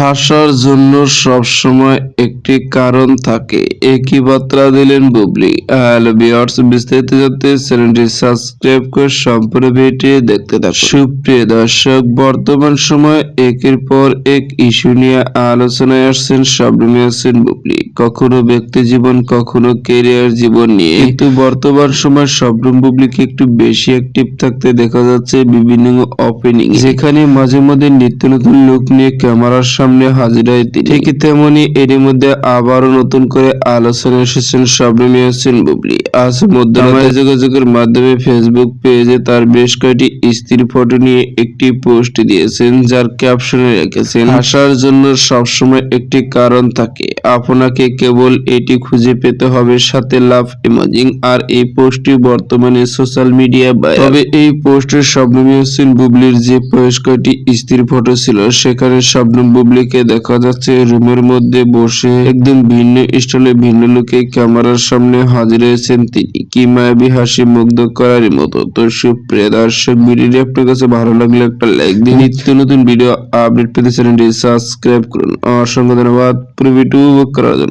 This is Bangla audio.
হাসার জন্য সবসময় একটি কারণ থাকে। একই বার্তা দিলেন বুবলি। বিয়ার্স বিস্তারিত জানতে চ্যানেলটি সাবস্ক্রাইব করে সম্পূর্ণ ভিডিও দেখতে থাকুন। সুপ্রিয় দর্শক, বর্তমান সময় একের পর এক ইস্যু নিয়ে আলোচনায় আসছেন শবনম ইয়াসিন বুবলি। কখনো ব্যক্তি জীবন, কখনো কেরিয়ার জীবন নিয়ে। কিন্তু বর্তমান সময় শবনম বুবলিকে একটু বেশি অ্যাক্টিভ থাকতে দেখা যাচ্ছে বিভিন্ন ওপেনিং যেখানে মাঝে মধ্যে নিত্য নতুন লুক নিয়ে ক্যামেরার সামনে হাজির হয় তিনি। ঠিক তেমনি এরই মধ্যে আবারও নতুন করে আলোচনা এসেছেন শবনম ইয়াসিন বুবলি। আজ মধ্যরাতে যোগাযোগের মাধ্যমে ফেসবুক পেজে তার বেশ কয়েকটি স্ত্রীর ফটো নিয়ে একটি পোস্ট দিয়েছেন যার ক্যাপশনে রেখেছেন হাসার জন্য সবসময় একটি কারণ থাকে। আপনাকে কেবল এটি খুঁজে পেতে হবে সাথে লাভ ইমাজিং। আর এই পোস্টটি বর্তমানে সোশ্যাল মিডিয়া তবে এই পোস্টের শবনম ইয়াসিন বুবলির যে বেশ কয়েকটি স্ত্রীর ফটো ছিল সেখানে শবনম বুবলিকে দেখা যাচ্ছে রুমের মধ্যে বসে একদম ভিন্ন স্টাইলে ভিন্ন লোকে ক্যামেরার সামনে হাজির হয়েছেন তিনি। কি মায়াবি হাসি মুগ্ধ করার মতো। তো সুপ্রিয় দর্শক, ভিডিওটি আপনার কাছে ভালো লাগলে একটা লাইক দিন নিত্য নতুন ভিডিও আপডেট পেতে চ্যানেলটি সাবস্ক্রাইব করুন। অসংখ্য ধন্যবাদ পুরো করার জন্য।